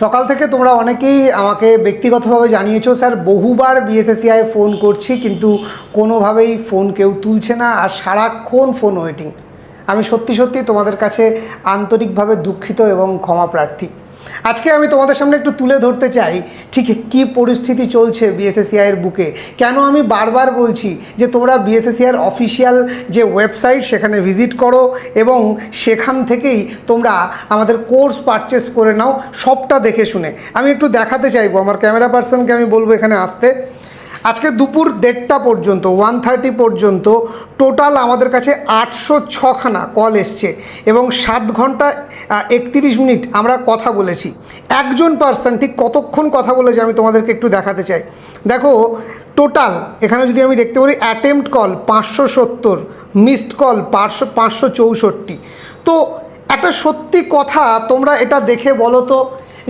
সকাল থেকে তোমরা অনেকেই আমাকে ব্যক্তিগতভাবে জানিয়েছো, স্যার, বহুবার বিএসএসিআই ফোন করছি, কিন্তু কোনোভাবেই ফোন কেউ তুলছে না আর সারাক্ষণ ফোন ওয়েটিং আমি সত্যি সত্যি তোমাদের কাছে আন্তরিকভাবে দুঃখিত এবং ক্ষমা প্রার্থী। আজকে আমি তোমাদের সামনে একটু তুলে ধরতে চাই, ঠিক কি পরিস্থিতি চলছে বিএসএসিআই এর বুকে? কেন আমি বারবার বলছি যে তোমরা বিএসএসিআই এর অফিসিয়াল যে ওয়েবসাইট সেখানে ভিজিট করো এবং সেখান থেকেই তোমরা আমাদের কোর্স পারচেস করে নাও, সবটা দেখে শুনে। আমি একটু দেখাতে চাইব, আমার ক্যামেরা পার্সনকে আমি বলব এখানে আসতে। দুপুর দেড়টা পর্যন্ত ওয়ান থার্টি পর্যন্ত টোটাল আমাদের কাছে আটশো ছখানা কল এসছে এবং সাত ঘণ্টা একত্রিশ মিনিট আমরা কথা বলেছি। একজন পার্সন ঠিক কতক্ষণ কথা বলেছে আমি তোমাদেরকে একটু দেখাতে চাই। দেখো টোটাল এখানে যদি আমি দেখতে পারি অ্যাটেম্পট কল পাঁচশো সত্তর মিসড কল পাঁচশো পাঁচশো চৌষট্টি। তো, একটা সত্যি কথা তোমরা এটা দেখে বলো তো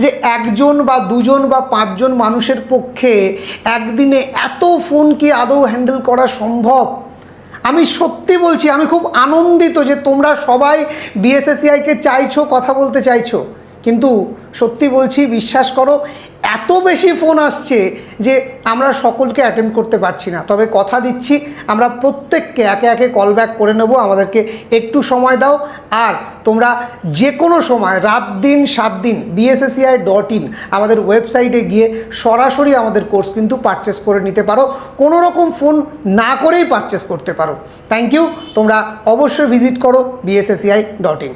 যে একজন বা দুজন বা পাঁচজন মানুষের পক্ষে একদিনে এত ফোন কি আদৌ হ্যান্ডেল করা সম্ভব? আমি সত্যি বলছি, আমি খুব আনন্দিত যে তোমরা সবাই বিএসএসিআইকে চাইছো, কথা বলতে চাইছো। কিন্তু সত্যি বলছি, বিশ্বাস করো এত বেশি ফোন আসছে যে আমরা সকলকে অ্যাটেন্ড করতে পারছি না। তবে কথা দিচ্ছি, আমরা প্রত্যেককে একে একে কল ব্যাক করে নেব, আমাদেরকে একটু সময় দাও। আর তোমরা যে কোনো সময়, রাত দিন, সাত দিন বিএসএসিআই ডট ইন আমাদের ওয়েবসাইটে গিয়ে সরাসরি আমাদের কোর্স কিন্তু পারচেস করে নিতে পারো। কোনো রকম ফোন না করেই পারচেস করতে পারো। থ্যাংক ইউ তোমরা অবশ্যই ভিজিট করো বিএসএসিআই ডট ইন